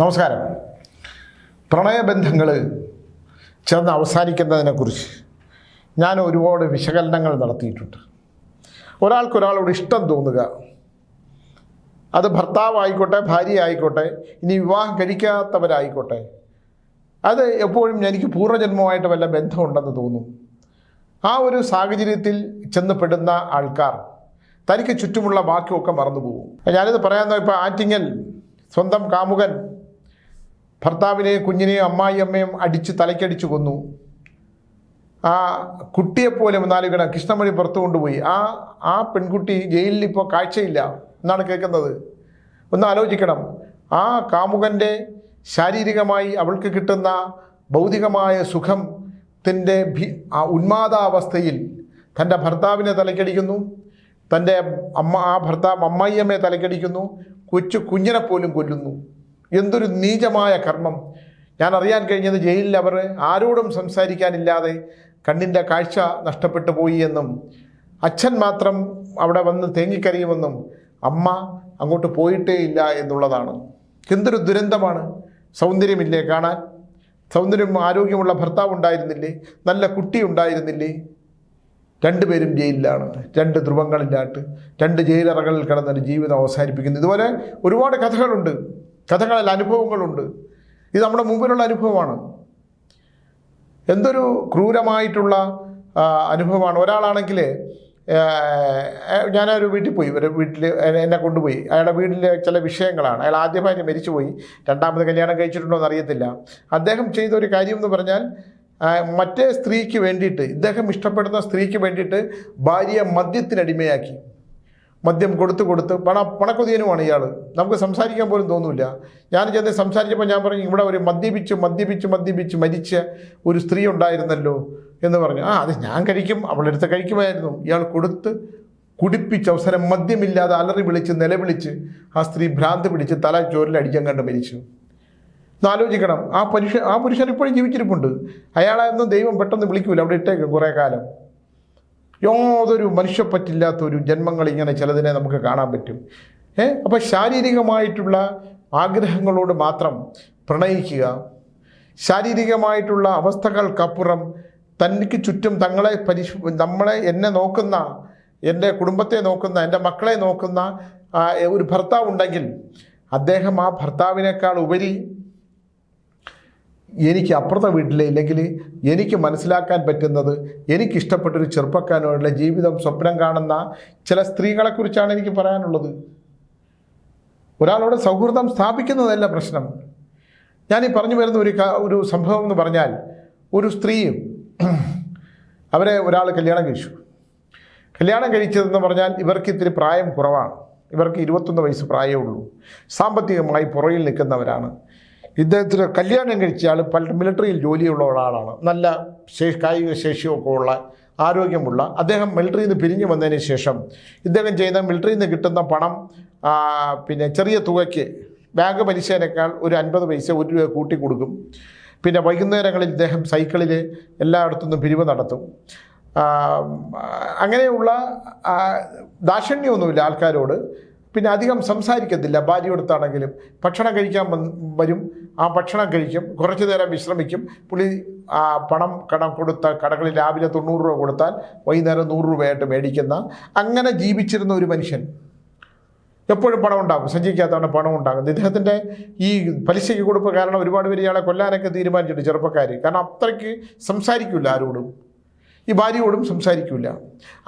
നമസ്കാരം. പ്രണയബന്ധങ്ങൾ ചേർന്ന് അവസാനിക്കുന്നതിനെക്കുറിച്ച് ഞാൻ ഒരുപാട് വിശകലനങ്ങൾ നടത്തിയിട്ടുണ്ട്. ഒരാൾക്കൊരാളോട് ഇഷ്ടം തോന്നുക. അത് ഭർത്താവായിക്കോട്ടെ ഭാര്യ ആയിക്കോട്ടെ ഇനി വിവാഹം കഴിക്കാത്തവരായിക്കോട്ടെ അത് എപ്പോഴും എനിക്ക് പൂർവജന്മമായിട്ട് വല്ല ബന്ധമുണ്ടെന്ന് തോന്നും. ആ ഒരു സാഹചര്യത്തിൽ ചെന്നപ്പെടുന്ന ആൾക്കാർ തനിക്ക് ചുറ്റുമുള്ള ബാക്കിയൊക്കെ മറന്നുപോകും. ഞാനിത് പറയാൻ ഇപ്പോൾ ആറ്റിങ്ങൽ സ്വന്തം കാമുകൻ ഭർത്താവിനെയും കുഞ്ഞിനെയും അമ്മായിയമ്മയും അടിച്ച് തലയ്ക്കടിച്ചു കൊന്നു. ആ കുട്ടിയെപ്പോലെ നാലുകണ കൃഷ്ണമണി പുറത്തു കൊണ്ടുപോയി. ആ ആ പെൺകുട്ടി ജയിലിൽ ഇപ്പോൾ കാഴ്ചയില്ല. എന്നാണ് കേൾക്കുന്നത്. ഒന്ന് ആലോചിക്കണം. ആ കാമുകന്റെ ശാരീരികമായി അവൾക്ക് കിട്ടുന്ന ഭൗതികമായ സുഖം ത്തിന്റെ ഭി ആ ഉന്മാദാവസ്ഥയിൽ തന്റെ ഭർത്താവിനെ തലക്കടിക്കുന്നു തന്റെ അമ്മ ആ ഭർത്താവ് അമ്മായിയമ്മയെ തലക്കടിക്കുന്നു കൊച്ചു കുഞ്ഞിനെ പോലും കൊല്ലുന്നു. എന്തൊരു നീചമായ കർമ്മം. ഞാൻ അറിയാൻ കഴിഞ്ഞത് ജയിലിൽ അവർ ആരോടും സംസാരിക്കാനില്ലാതെ കണ്ണിന്റെ കാഴ്ച നഷ്ടപ്പെട്ടു പോയി എന്നും അച്ഛൻ മാത്രം അവിടെ വന്ന് തേങ്ങിക്കരയുമെന്നും അമ്മ അങ്ങോട്ട് പോയിട്ടേ ഇല്ല എന്നുള്ളതാണ്. എന്തൊരു ദുരന്തമാണ്. സൗന്ദര്യമില്ലേ കാണാൻ? സൗന്ദര്യം ആരോഗ്യമുള്ള ഭർത്താവ് ഉണ്ടായിരുന്നില്ലേ? നല്ല കുട്ടി ഉണ്ടായിരുന്നില്ലേ? രണ്ടുപേരും ജയിലിലാണ്. രണ്ട് ധ്രുവങ്ങളിലാട്ട്. രണ്ട് ജയിലറകളിൽ കിടന്നൊരു ജീവിതം അവസാനിപ്പിക്കുന്നു. ഇതുപോലെ ഒരുപാട് കഥകളുണ്ട്. കഥകളിൽ അനുഭവങ്ങളുണ്ട്. ഇത് നമ്മുടെ മുമ്പിലുള്ള അനുഭവമാണ്. എന്തൊരു ക്രൂരമായിട്ടുള്ള അനുഭവമാണ്. ഒരാളാണെങ്കിൽ ഞാനൊരു വീട്ടിൽ പോയി. ഒരു വീട്ടിൽ എന്നെ കൊണ്ടുപോയി. അയാളുടെ വീട്ടിലെ ചില വിഷയങ്ങളാണ്. അയാൾ ആദ്യ ഭാര്യ മരിച്ചുപോയി. രണ്ടാമത് കല്യാണം കഴിച്ചിട്ടുണ്ടോ എന്ന് അറിയത്തില്ല അദ്ദേഹം ചെയ്ത ഒരു കാര്യം എന്ന് പറഞ്ഞാൽ മറ്റേ സ്ത്രീക്ക് വേണ്ടിയിട്ട് ഇദ്ദേഹം ഇഷ്ടപ്പെടുന്ന സ്ത്രീക്ക് വേണ്ടിയിട്ട് ഭാര്യയെ മദ്യത്തിനടിമയാക്കി. മദ്യം കൊടുത്ത് കൊടുത്ത് പണ പണക്കൊതിയനുമാണ് ഇയാൾ നമുക്ക് സംസാരിക്കാൻ പോലും തോന്നില്ല. ഞാൻ ചെന്ന് സംസാരിച്ചപ്പോൾ ഞാൻ പറഞ്ഞു ഇവിടെ ഒരു മദ്യപിച്ച് മദ്യപിച്ച് മദ്യപിച്ച് മരിച്ച ഒരു സ്ത്രീ ഉണ്ടായിരുന്നല്ലോ എന്ന് പറഞ്ഞു. ആ അത് ഞാൻ കഴിക്കും അവളെടുത്ത് കഴിക്കുമായിരുന്നു. ഇയാൾ കൊടുത്ത് കുടിപ്പിച്ച് അവസരം മദ്യമില്ലാതെ അലറി വിളിച്ച് നിലവിളിച്ച് ആ സ്ത്രീ ഭ്രാന്ത് പിടിച്ച് തല ചോരിൽ അടിക്കാൻ കണ്ട് മരിച്ചു. ആലോചിക്കണം. ആ പുരുഷൻ ആ പുരുഷൻ ഇപ്പോഴും ജീവിച്ചിരിപ്പുണ്ട്. അയാളായിരുന്നു ദൈവം പെട്ടെന്ന് വിളിക്കൂല. അവിടെ ഇട്ടേക്കും കുറേ കാലം. യാതൊരു മനുഷ്യപ്പറ്റില്ലാത്ത ഒരു ജന്മങ്ങൾ ഇങ്ങനെ ചിലതിനെ നമുക്ക് കാണാൻ പറ്റും. ഏ? അപ്പോൾ ശാരീരികമായിട്ടുള്ള ആഗ്രഹങ്ങളോട് മാത്രം പ്രണയിക്കുക. ശാരീരികമായിട്ടുള്ള അവസ്ഥകൾക്കപ്പുറം തനിക്ക് ചുറ്റും തങ്ങളെ പരിശു നമ്മളെ എന്നെ നോക്കുന്ന എന്റെ കുടുംബത്തെ നോക്കുന്ന എന്റെ മക്കളെ നോക്കുന്ന ഒരു ഭർത്താവ് ഉണ്ടെങ്കിൽ അദ്ദേഹം ആ ഭർത്താവിനേക്കാൾ ഉപരി എനിക്ക് അപ്പുറത്തെ വീട്ടിലെ ഇല്ലെങ്കിൽ എനിക്ക് മനസ്സിലാക്കാൻ പറ്റുന്നത് എനിക്കിഷ്ടപ്പെട്ടൊരു ചെറുപ്പക്കാരനോടുള്ള ജീവിതം സ്വപ്നം കാണുന്ന ചില സ്ത്രീകളെക്കുറിച്ചാണ് എനിക്ക് പറയാനുള്ളത്. ഒരാളോട് സൗഹൃദം സ്ഥാപിക്കുന്നതല്ല പ്രശ്നം. ഞാൻ ഈ പറഞ്ഞു വരുന്ന ഒരു ഒരു സംഭവം എന്ന് പറഞ്ഞാൽ ഒരു സ്ത്രീയും അവരെ ഒരാൾ കല്യാണം കഴിച്ചു. കല്യാണം കഴിച്ചതെന്ന് പറഞ്ഞാൽ ഇവർക്ക് ഇത്തിരി പ്രായം കുറവാണ്. ഇവർക്ക് ഇരുപത്തൊന്ന് വയസ്സ് പ്രായമേ ഉള്ളൂ. സാമ്പത്തികമായി പുറയിൽ നിൽക്കുന്നവരാണ്. ഇദ്ദേഹത്തിന് കല്യാണം കഴിച്ച ആൾ പല മിലിറ്ററിയിൽ ജോലിയുള്ള ഒരാളാണ്. നല്ല ശേ- കായിക ശേഷിയൊക്കെ ഉള്ള ആരോഗ്യമുള്ള. അദ്ദേഹം മിലിറ്ററിയിൽ നിന്ന് പിരിഞ്ഞു വന്നതിന് ശേഷം ഇദ്ദേഹം ചെയ്യുന്ന മിലിറ്ററിയിൽ നിന്ന് കിട്ടുന്ന പണം പിന്നെ ചെറിയ തുകയ്ക്ക് ബാങ്ക് പലിശേനേക്കാൾ ഒരു അൻപത് പൈസ ഒരു രൂപ കൂട്ടി കൊടുക്കും. പിന്നെ വൈകുന്നേരങ്ങളിൽ ഇദ്ദേഹം സൈക്കിളിൽ എല്ലായിടത്തുനിന്നും പിരിവ് നടത്തും. അങ്ങനെയുള്ള ദാക്ഷിണ്യമൊന്നുമില്ല ആൾക്കാരോട്. പിന്നെ അധികം സംസാരിക്കത്തില്ല. ഭാര്യയോടത്താണെങ്കിലും ഭക്ഷണം കഴിക്കാൻ വരും. ആ ഭക്ഷണം കഴിക്കും. കുറച്ചു നേരം വിശ്രമിക്കും. പുള്ളി ആ, പണം കടം കൊടുത്ത കടകളിൽ രാവിലെ തൊണ്ണൂറ് രൂപ കൊടുത്താൽ വൈകുന്നേരം നൂറ് രൂപയായിട്ട് മേടിക്കുന്ന അങ്ങനെ ജീവിച്ചിരുന്ന ഒരു മനുഷ്യൻ. എപ്പോഴും പണം ഉണ്ടാകും സഞ്ചരിക്കാത്തവണ് പണം ഉണ്ടാകും ഇദ്ദേഹത്തിന്റെ ഈ പലിശയ്ക്ക് കൊടുപ്പ് കാരണം ഒരുപാട് പേര് ഇയാളെ കൊല്ലാനൊക്കെ തീരുമാനിച്ചിട്ടുണ്ട് ചെറുപ്പക്കാർ കാരണം അത്രയ്ക്ക് സംസാരിക്കില്ല ആരോടും. ഈ ഭാര്യയോടും സംസാരിക്കില്ല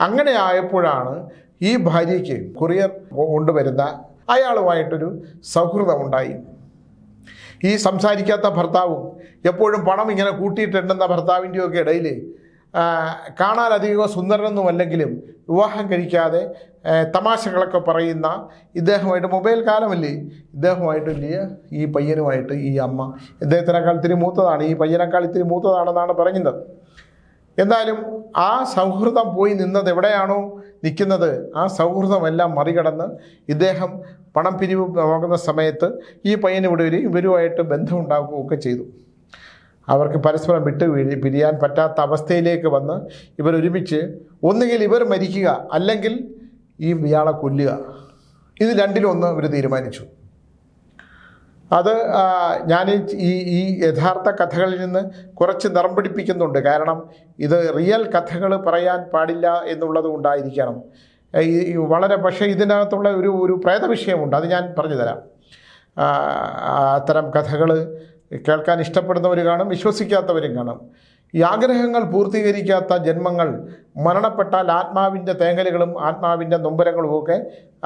അങ്ങനെ ആയപ്പോഴാണ് ഈ ഭാര്യയ്ക്ക് കൊറിയർ കൊണ്ടുവരുന്ന അയാളുമായിട്ടൊരു സൗഹൃദമുണ്ടായി. ഈ സംസാരിക്കാത്ത ഭർത്താവും എപ്പോഴും പണം ഇങ്ങനെ കൂട്ടിയിട്ടുണ്ടെന്ന ഭർത്താവിന്റെയൊക്കെ ഇടയിൽ കാണാൻ അധികം സുന്ദരനൊന്നും അല്ലെങ്കിലും വിവാഹം കഴിക്കാതെ തമാശകളൊക്കെ പറയുന്ന ഇദ്ദേഹമായിട്ട് മൊബൈൽ കാലമല്ലേ? ഇദ്ദേഹമായിട്ട് വലിയ ഈ പയ്യനുമായിട്ട് ഈ അമ്മ ഇദ്ദേഹത്തിനേക്കാൾ ഇത്തിരി മൂത്തതാണ്. ഈ പയ്യനേക്കാൾ ഇത്തിരി മൂത്തതാണെന്നാണ് പറയുന്നത് എന്തായാലും ആ സൗഹൃദം പോയി നിന്നത് എവിടെയാണോ? നിൽക്കുന്നത്. ആ സൗഹൃദമെല്ലാം മറികടന്ന് ഇദ്ദേഹം പണം പിരിവ് പോകുന്ന സമയത്ത് ഈ പയ്യന് ഇവിടെ വരികയും ഇവരുമായിട്ട് ബന്ധമുണ്ടാക്കുകയൊക്കെ ചെയ്തു. അവർക്ക് പരസ്പരം വിട്ട് വീഴി പിരിയാൻ പറ്റാത്ത അവസ്ഥയിലേക്ക് വന്ന് ഇവരൊരുമിച്ച് ഒന്നുകിൽ ഇവർ മരിക്കുക അല്ലെങ്കിൽ ഈ ഇയാളെ കൊല്ലുക. ഇത് രണ്ടിലൊന്ന് ഇവർ തീരുമാനിച്ചു. അത് ഞാൻ ഈ- ഈ യഥാർത്ഥ കഥകളിൽ നിന്ന് കുറച്ച് നിറം പിടിപ്പിക്കുന്നുണ്ട്. കാരണം ഇത് റിയൽ കഥകൾ പറയാൻ പാടില്ല എന്നുള്ളത് കൊണ്ടായിരിക്കണം. ഈ വളരെ പക്ഷേ ഇതിനകത്തുള്ള ഒരു ഒരു പ്രേത വിഷയമുണ്ട്. അത് ഞാൻ പറഞ്ഞു തരാം. അത്തരം കഥകൾ കേൾക്കാൻ ഇഷ്ടപ്പെടുന്നവർ കാണും വിശ്വസിക്കാത്തവരും കാണും. ഈ ആഗ്രഹങ്ങൾ പൂർത്തീകരിക്കാത്ത ജന്മങ്ങൾ മരണപ്പെട്ടാൽ ആത്മാവിന്റെ തേങ്ങലുകളും ആത്മാവിന്റെ നൊമ്പരങ്ങളും ഒക്കെ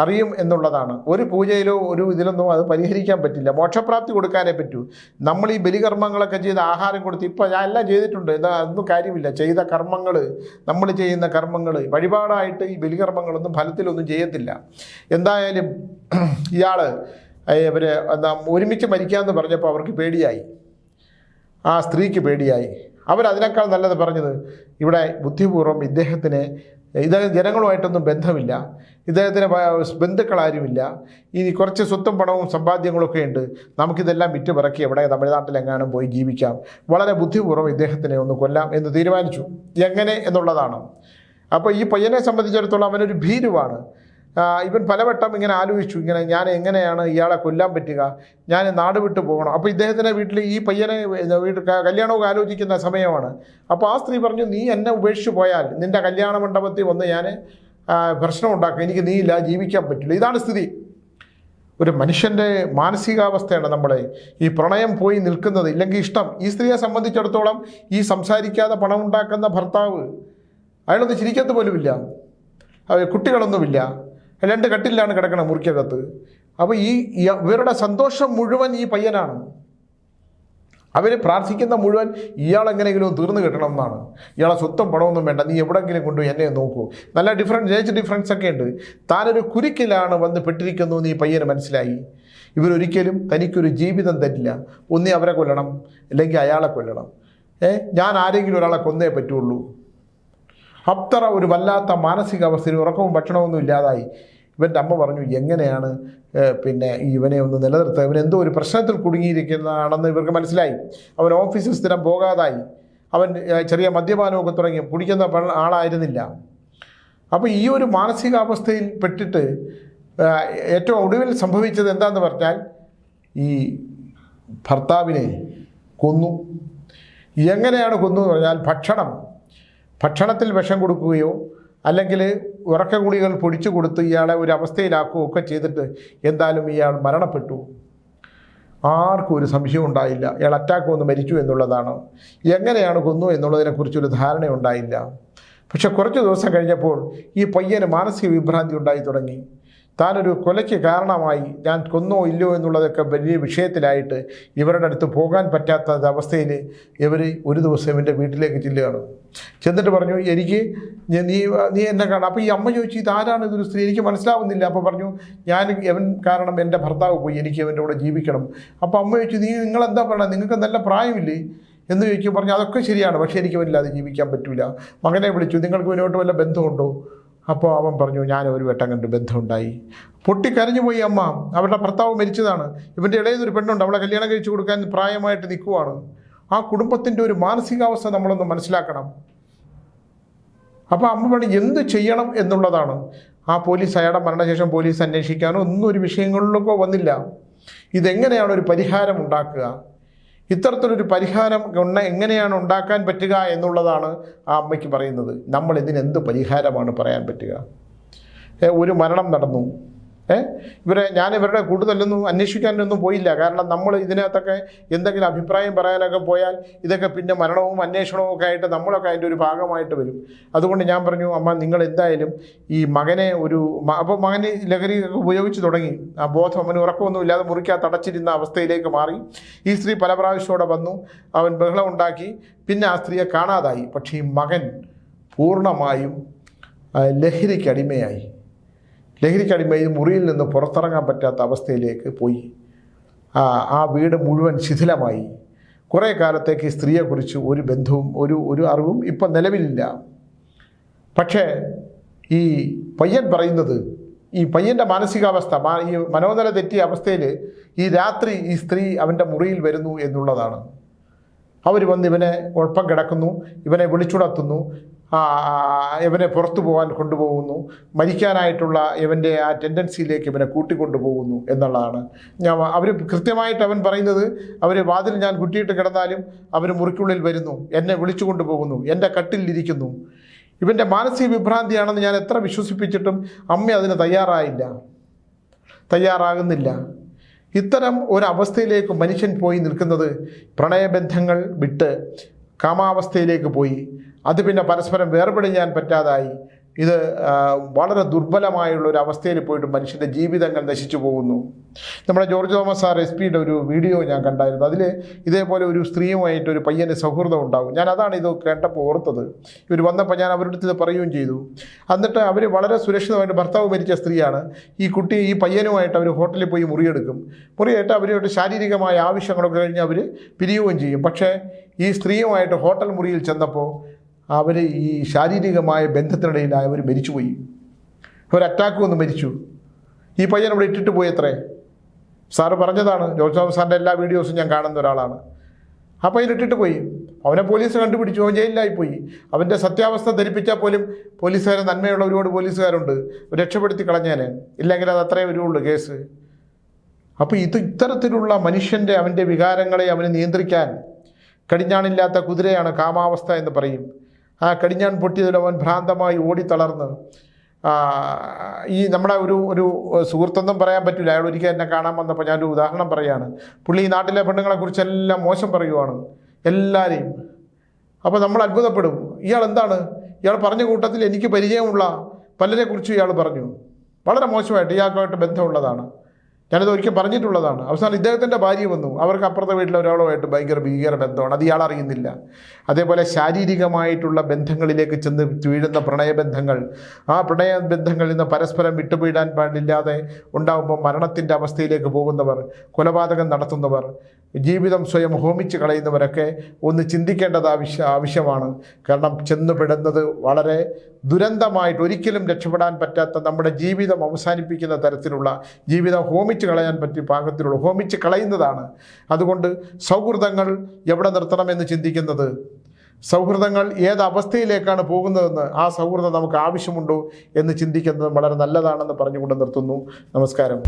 അറിയും എന്നുള്ളതാണ്. ഒരു പൂജയിലോ ഒരു ഇതിലൊന്നും അത് പരിഹരിക്കാൻ പറ്റില്ല. മോക്ഷപ്രാപ്തി കൊടുക്കാനേ പറ്റൂ. നമ്മൾ ഈ ബലികർമ്മങ്ങളൊക്കെ ചെയ്ത് ആഹാരം കൊടുത്ത് ഇപ്പോൾ ഞാൻ എല്ലാം ചെയ്തിട്ടുണ്ട്. എന്താ അതൊന്നും കാര്യമില്ല. ചെയ്ത കർമ്മങ്ങൾ നമ്മൾ ചെയ്യുന്ന കർമ്മങ്ങൾ വഴിപാടായിട്ട് ഈ ബലികർമ്മങ്ങളൊന്നും ഫലത്തിലൊന്നും ചെയ്യത്തില്ല. എന്തായാലും ഇയാൾ ഇവർ എന്താ ഒരുമിച്ച് മരിക്കാമെന്ന് പറഞ്ഞപ്പോൾ അവർക്ക് പേടിയായി. ആ സ്ത്രീക്ക് പേടിയായി. അവരതിനേക്കാൾ നല്ലത് പറഞ്ഞത് ഇവിടെ ബുദ്ധിപൂർവം ഇദ്ദേഹത്തിന് ഇദ്ദേഹം ജനങ്ങളുമായിട്ടൊന്നും ബന്ധമില്ല. ഇദ്ദേഹത്തിന് ബന്ധുക്കളാരുമില്ല. ഇനി കുറച്ച് സ്വത്തും പണവും സമ്പാദ്യങ്ങളൊക്കെ ഉണ്ട്. നമുക്കിതെല്ലാം വിറ്റ് പിറക്കി എവിടെ തമിഴ്നാട്ടിലെങ്ങാനും പോയി ജീവിക്കാം. വളരെ ബുദ്ധിപൂർവം ഇദ്ദേഹത്തിനെ ഒന്ന് കൊല്ലാം എന്ന് തീരുമാനിച്ചു. എങ്ങനെ എന്നുള്ളതാണ്. അപ്പോൾ ഈ പയ്യനെ സംബന്ധിച്ചിടത്തോളം അവനൊരു ഭീരുവാണ്. ഇവൻ പലവട്ടം ഇങ്ങനെ ആലോചിച്ചു ഇങ്ങനെ ഞാൻ എങ്ങനെയാണ് ഇയാളെ കൊല്ലാൻ പറ്റുക? ഞാൻ നാട് വിട്ടു പോകണം. അപ്പോൾ ഇദ്ദേഹത്തിന്റെ വീട്ടിൽ ഈ പയ്യനെ വീട്ടിൽ കല്യാണമൊക്കെ ആലോചിക്കുന്ന സമയമാണ്. അപ്പോൾ ആ സ്ത്രീ പറഞ്ഞു നീ എന്നെ ഉപേക്ഷിച്ച് പോയാൽ നിന്റെ കല്യാണ മണ്ഡപത്തിൽ വന്ന് ഞാൻ പ്രശ്നം ഉണ്ടാക്കും. എനിക്ക് നീ ഇല്ല ജീവിക്കാൻ പറ്റില്ല. ഇതാണ് സ്ഥിതി. ഒരു മനുഷ്യന്റെ മാനസികാവസ്ഥയാണ് നമ്മളെ. ഈ പ്രണയം പോയി നിൽക്കുന്നത് ഇല്ലെങ്കിൽ ഇഷ്ടം. ഈ സ്ത്രീയെ സംബന്ധിച്ചിടത്തോളം ഈ സംസാരിക്കാതെ പണം ഉണ്ടാക്കുന്ന ഭർത്താവ് അയാളൊന്നും ചിരിക്കത്ത് പോലുമില്ല. കുട്ടികളൊന്നുമില്ല. രണ്ട് കട്ടിലാണ് കിടക്കണം മുറിക്കകത്ത്. അപ്പോൾ ഈ ഇവരുടെ സന്തോഷം മുഴുവൻ ഈ പയ്യനാണ്. അവർ പ്രാർത്ഥിക്കുന്ന മുഴുവൻ ഇയാളെങ്ങനെയെങ്കിലും തീർന്നു കിട്ടണം എന്നാണ്. ഇയാളെ സ്വത്തം പണമൊന്നും വേണ്ട. നീ എവിടെയെങ്കിലും കൊണ്ടുപോയി എന്നെ നോക്കൂ. നല്ല ഡിഫറൻസ് ഏജ് ഡിഫറൻസ് ഒക്കെ ഉണ്ട്. താനൊരു കുരുക്കിലാണ് വന്ന് പെട്ടിരിക്കുന്നു എന്ന് ഈ പയ്യന് മനസ്സിലായി. ഇവരൊരിക്കലും തനിക്കൊരു ജീവിതം തരില്ല. ഒന്നേ അവരെ കൊല്ലണം അല്ലെങ്കിൽ അയാളെ കൊല്ലണം. ഏ? ഞാൻ ആരെങ്കിലും ഒരാളെ കൊന്നേ പറ്റുള്ളൂ. അത്ര ഒരു വല്ലാത്ത മാനസികാവസ്ഥയിൽ ഉറക്കവും ഭക്ഷണമൊന്നും ഇല്ലാതായി. ഇവന്റെ അമ്മ പറഞ്ഞു എങ്ങനെയാണ് പിന്നെ ഇവനെ ഒന്ന് നിലനിർത്തുക? ഇവൻ എന്തോ ഒരു പ്രശ്നത്തിൽ കുടുങ്ങിയിരിക്കുന്നതാണെന്ന് ഇവർക്ക് മനസ്സിലായി. അവൻ ഓഫീസിൽ സ്ഥിരം പോകാതായി. അവൻ ചെറിയ മദ്യപാനമൊക്കെ തുടങ്ങി. കുടിക്കുന്ന ആളായിരുന്നില്ല. അപ്പോൾ ഈ ഒരു മാനസികാവസ്ഥയിൽ പെട്ടിട്ട് ഏറ്റവും ഒടുവിൽ സംഭവിച്ചത് എന്താണെന്ന് പറഞ്ഞാൽ ഈ ഭർത്താവിനെ കൊന്നു. എങ്ങനെയാണ് കൊന്നു എന്ന് പറഞ്ഞാൽ ഭക്ഷണം ഭക്ഷണത്തിൽ വിഷം കൊടുക്കുകയോ അല്ലെങ്കിൽ ഉറക്കഗുളികൾ പൊടിച്ചു കൊടുത്ത് ഇയാളെ ഒരു അവസ്ഥയിലാക്കുകയോ ഒക്കെ ചെയ്തിട്ട് എന്തായാലും ഇയാൾ മരണപ്പെട്ടു. ആർക്കും ഒരു സംശയം ഉണ്ടായില്ല. ഇയാൾ അറ്റാക്ക് വന്ന് മരിച്ചു എന്നുള്ളതാണ്. എങ്ങനെയാണ് കൊന്നു എന്നുള്ളതിനെക്കുറിച്ചൊരു ധാരണ ഉണ്ടായില്ല. പക്ഷെ കുറച്ച് ദിവസം കഴിഞ്ഞപ്പോൾ ഈ പയ്യന് മാനസിക വിഭ്രാന്തി ഉണ്ടായി തുടങ്ങി. താനൊരു കൊലയ്ക്ക് കാരണമായി ഞാൻ കൊന്നോ ഇല്ലയോ എന്നുള്ളതൊക്കെ വലിയ വിഷയത്തിലായിട്ട് ഇവരുടെ അടുത്ത് പോകാൻ പറ്റാത്ത അവസ്ഥയിൽ ഇവർ ഒരു ദിവസം എന്റെ വീട്ടിലേക്ക് ചെല്ലുകയാണ്. ചെന്നിട്ട് പറഞ്ഞു എനിക്ക് നീ നീ എന്നെ കാണാം. അപ്പോൾ ഈ അമ്മ ചോദിച്ചു ഇതാരാണ് ഇതൊരു സ്ത്രീ? എനിക്ക് മനസ്സിലാവുന്നില്ല. അപ്പോൾ പറഞ്ഞു ഞാൻ അവൻ കാരണം എന്റെ ഭർത്താവ് പോയി എനിക്ക് അവന്റെ കൂടെ ജീവിക്കണം. അപ്പോൾ അമ്മ ചോദിച്ചു നീ നിങ്ങളെന്താ പറയണത് നിങ്ങൾക്ക് നല്ല പ്രായമില്ലേ? എന്ന് ചോദിക്കും പറഞ്ഞു അതൊക്കെ ശരിയാണ് പക്ഷേ എനിക്ക് അവനില്ലാതെ ജീവിക്കാൻ പറ്റില്ല മകനെ വിളിച്ചു നിങ്ങൾക്ക് മുന്നോട്ട് വല്ല ബന്ധമുണ്ടോ? അപ്പോൾ അവൻ പറഞ്ഞു ഞാൻ ഒരു വട്ടം കണ്ട് ബന്ധമുണ്ടായി. പൊട്ടിക്കരഞ്ഞു പോയി അമ്മ. അവരുടെ ഭർത്താവ് മരിച്ചതാണ്. ഇവന്റെ ഇളയതൊരു പെണ്ണുണ്ട്. അവളെ കല്യാണം കഴിച്ചു കൊടുക്കാൻ പ്രായമായിട്ട് നിൽക്കുവാണ്. ആ കുടുംബത്തിന്റെ ഒരു മാനസികാവസ്ഥ നമ്മളൊന്ന് മനസ്സിലാക്കണം. അപ്പോൾ അമ്മ പറഞ്ഞു എന്ത് ചെയ്യണം എന്നുള്ളതാണ്. ആ പോലീസ് അയാളുടെ മരണശേഷം പോലീസ് അന്വേഷിക്കാനോ ഒന്നും ഒരു വിഷയങ്ങളിലൊക്കെ വന്നില്ല. ഇതെങ്ങനെയാണ് ഒരു പരിഹാരം ഉണ്ടാക്കുക? ഇത്തരത്തിലൊരു പരിഹാരം എങ്ങനെയാണ് ഉണ്ടാക്കാൻ പറ്റുക എന്നുള്ളതാണ് ആ അമ്മയ്ക്ക് പറയുന്നത്. നമ്മൾ ഇതിനെന്ത് പരിഹാരമാണ് പറയാൻ പറ്റുക? ഒരു മരണം നടന്നു. ഇവരെ ഞാൻ ഇവരുടെ കൂടുതലൊന്നും അന്വേഷിക്കാനൊന്നും പോയില്ല. കാരണം നമ്മൾ ഇതിനകത്തൊക്കെ എന്തെങ്കിലും അഭിപ്രായം പറയാനൊക്കെ പോയാൽ ഇതൊക്കെ പിന്നെ മരണവും അന്വേഷണവും ഒക്കെ ആയിട്ട് നമ്മളൊക്കെ അതിന്റെ ഒരു ഭാഗമായിട്ട് വരും. അതുകൊണ്ട് ഞാൻ പറഞ്ഞു അമ്മ നിങ്ങൾ എന്തായാലും ഈ മകനെ ഒരു അപ്പോൾ മകന് ലഹരിയൊക്കെ ഉപയോഗിച്ച് തുടങ്ങി. ആ ബോധം അവന് ഉറക്കമൊന്നും ഇല്ലാതെ മുറിക്കാൻ അടച്ചിരുന്ന അവസ്ഥയിലേക്ക് മാറി. ഈ സ്ത്രീ പല പ്രാവശ്യത്തോടെ വന്നു. അവൻ ബഹളം ഉണ്ടാക്കി. പിന്നെ ആ സ്ത്രീയെ കാണാതായി. പക്ഷേ ഈ മകൻ പൂർണമായും ആ, ലഹരിക്ക് അടിമയായി ലഹരിക്കടിമ ഈ മുറിയിൽ നിന്ന് പുറത്തിറങ്ങാൻ പറ്റാത്ത അവസ്ഥയിലേക്ക് പോയി. ആ വീട് മുഴുവൻ ശിഥിലമായി. കുറേ കാലത്തേക്ക് സ്ത്രീയെക്കുറിച്ച് ഒരു ബന്ധവും ഒരു ഒരു അറിവും ഇപ്പം നിലവിലില്ല. പക്ഷേ ഈ പയ്യൻ പറയുന്നത് ഈ പയ്യന്റെ മാനസികാവസ്ഥ ഈ മനോനില തെറ്റിയ അവസ്ഥയിൽ ഈ രാത്രി ഈ സ്ത്രീ അവന്റെ മുറിയിൽ വരുന്നു എന്നുള്ളതാണ്. അവർ വന്ന് ഇവനെ ഉഴപ്പം കിടക്കുന്നു ഇവനെ വിളിച്ചുണർത്തുന്നു ഇവനെ പുറത്തു പോകാൻ കൊണ്ടുപോകുന്നു. മരിക്കാനായിട്ടുള്ള ഇവന്റെ ആ ടെൻഡൻസിയിലേക്ക് ഇവനെ കൂട്ടിക്കൊണ്ടുപോകുന്നു എന്നുള്ളതാണ്. ഞാൻ അവർ കൃത്യമായിട്ട് അവൻ പറയുന്നത് അവർ വാതിൽ ഞാൻ കുട്ടിയിട്ട് കിടന്നാലും അവർ മുറിക്കുള്ളിൽ വരുന്നു എന്നെ വിളിച്ചു കൊണ്ടുപോകുന്നു എന്റെ കട്ടിലിരിക്കുന്നു. ഇവന്റെ മാനസിക വിഭ്രാന്തിയാണെന്ന് ഞാൻ എത്ര വിശ്വസിപ്പിച്ചിട്ടും അമ്മ അതിന് തയ്യാറായില്ല. തയ്യാറാകുന്നില്ല. ഇത്തരം ഒരവസ്ഥയിലേക്ക് മനുഷ്യൻ പോയി നിൽക്കുന്നത് പ്രണയബന്ധങ്ങൾ വിട്ട് കാമാവസ്ഥയിലേക്ക് പോയി. അത് പിന്നെ പരസ്പരം വേർപെടിഞ്ഞാൻ പറ്റാതായി. ഇത് വളരെ ദുർബലമായുള്ള ഒരു അവസ്ഥയിൽ പോയിട്ട് മനുഷ്യന്റെ ജീവിതങ്ങൾ നശിച്ചു പോകുന്നു. നമ്മുടെ ജോർജ് തോമസ് സാർ എസ് പിയുടെ ഒരു വീഡിയോ ഞാൻ കണ്ടായിരുന്നു. അതിൽ ഇതേപോലെ ഒരു സ്ത്രീയുമായിട്ട് ഒരു പയ്യന് സൗഹൃദം ഉണ്ടാകും ഞാൻ അതാണ് ഇത് കേട്ടപ്പോൾ ഓർത്തത്. ഇവർ വന്നപ്പോൾ ഞാൻ അവരുടെ അടുത്ത് ഇത് പറയുകയും ചെയ്തു. എന്നിട്ട് അവർ വളരെ സുരക്ഷിതമായിട്ട് ഭർത്താവ് മരിച്ച സ്ത്രീയാണ്. ഈ കുട്ടി ഈ പയ്യനുമായിട്ട് അവർ ഹോട്ടലിൽ പോയി മുറിയെടുക്കും. മുറിയായിട്ട് അവരുടെ ശാരീരികമായ ആവശ്യങ്ങളൊക്കെ കഴിഞ്ഞ് അവർ പിരിയുകയും ചെയ്യും. പക്ഷേ ഈ സ്ത്രീയുമായിട്ട് ഹോട്ടൽ മുറിയിൽ ചെന്നപ്പോൾ അവർ ഈ ശാരീരികമായ ബന്ധത്തിനിടയിൽ അവർ മരിച്ചുപോയി. ഒരു അറ്റാക്ക് വന്ന് മരിച്ചു. ഈ പയ്യൻ അവിടെ ഇട്ടിട്ട് പോയി അത്രേ. സാറ് പറഞ്ഞതാണ് ജോർജ് തോമസ് സാറിന്റെ എല്ലാ വീഡിയോസും ഞാൻ കാണുന്ന ഒരാളാണ്. ആ പയ്യൻ ഇട്ടിട്ട് പോയി. അവനെ പോലീസ് കണ്ടുപിടിച്ചു അവൻ ജയിലിലായിപ്പോയി. അവന്റെ സത്യാവസ്ഥ ധരിപ്പിച്ചാൽ പോലും പോലീസുകാരെ നന്മയുള്ള ഒരുപാട് പോലീസുകാരുണ്ട്. രക്ഷപ്പെടുത്തി കളഞ്ഞേനെ. ഇല്ലെങ്കിൽ അത് അത്രേ വരുള്ളൂ കേസ്. അപ്പോൾ ഇത് ഇത്തരത്തിലുള്ള മനുഷ്യന്റെ അവന്റെ വികാരങ്ങളെ അവന് നിയന്ത്രിക്കാൻ കടിഞ്ഞാണില്ലാത്ത കുതിരയാണ് കാമാവസ്ഥ എന്ന് പറയും. ആ കടിഞ്ഞാൻ പൊട്ടിയതിൽ അവൻ ഭ്രാന്തമായി ഓടിത്തളർന്ന്. ഈ നമ്മുടെ ഒരു ഒരു സുഹൃത്തൊന്നും പറയാൻ പറ്റില്ല. അയാൾ ഒരിക്കൽ എന്നെ കാണാൻ വന്നപ്പോൾ ഞാനൊരു ഉദാഹരണം പറയുകയാണ്. പുള്ളി ഈ നാട്ടിലെ പെണ്ണുങ്ങളെക്കുറിച്ചെല്ലാം മോശം പറയുവാണ്. എല്ലാവരെയും അപ്പോൾ നമ്മൾ അത്ഭുതപ്പെടും. ഇയാൾ എന്താണ്? ഇയാൾ പറഞ്ഞ കൂട്ടത്തിൽ എനിക്ക് പരിചയമുള്ള പലരെക്കുറിച്ചും ഇയാൾ പറഞ്ഞു. വളരെ മോശമായിട്ട് ഇയാൾക്കുമായിട്ട് ബന്ധമുള്ളതാണ്. ഞാനത് ഒരിക്കൽ പറഞ്ഞിട്ടുള്ളതാണ്. അവസാനം ഇദ്ദേഹത്തിന്റെ ഭാര്യ വന്നു. അവർക്ക് അപ്പുറത്തെ വീട്ടിലെ ഒരാളുമായിട്ട് ഭയങ്കര ഭീകര ബന്ധമാണ്. അത് ഇയാൾ അറിയുന്നില്ല. അതേപോലെ ശാരീരികമായിട്ടുള്ള ബന്ധങ്ങളിലേക്ക് ചെന്ന് വീഴുന്ന പ്രണയബന്ധങ്ങൾ ആ പ്രണയബന്ധങ്ങളിൽ നിന്ന് പരസ്പരം വിട്ടുപീടാൻ പാടില്ലാതെ ഉണ്ടാകുമ്പോൾ മരണത്തിന്റെ അവസ്ഥയിലേക്ക് പോകുന്നവർ കൊലപാതകം നടത്തുന്നവർ ജീവിതം സ്വയം ഹോമിച്ച് കളയുന്നവരൊക്കെ ഒന്ന് ചിന്തിക്കേണ്ടത് ആവശ്യ ആവശ്യമാണ്. കാരണം ചെന്നുപെടുന്നത് വളരെ ദുരന്തമായിട്ട് ഒരിക്കലും രക്ഷപ്പെടാൻ പറ്റാത്ത നമ്മുടെ ജീവിതം അവസാനിപ്പിക്കുന്ന തരത്തിലുള്ള ജീവിതം ഹോമിച്ച് കളയാൻ പറ്റിയ പാകത്തിലുള്ള ഹോമിച്ച് കളയുന്നതാണ്. അതുകൊണ്ട് സൗഹൃദങ്ങൾ എവിടെ നിർത്തണമെന്ന് ചിന്തിക്കുന്നത്? സൗഹൃദങ്ങൾ ഏത് അവസ്ഥയിലേക്കാണ് പോകുന്നതെന്ന് ആ സൗഹൃദം നമുക്ക് ആവശ്യമുണ്ടോ എന്ന് ചിന്തിക്കുന്നത് വളരെ നല്ലതാണെന്ന് പറഞ്ഞുകൊണ്ട് നിർത്തുന്നു. നമസ്കാരം.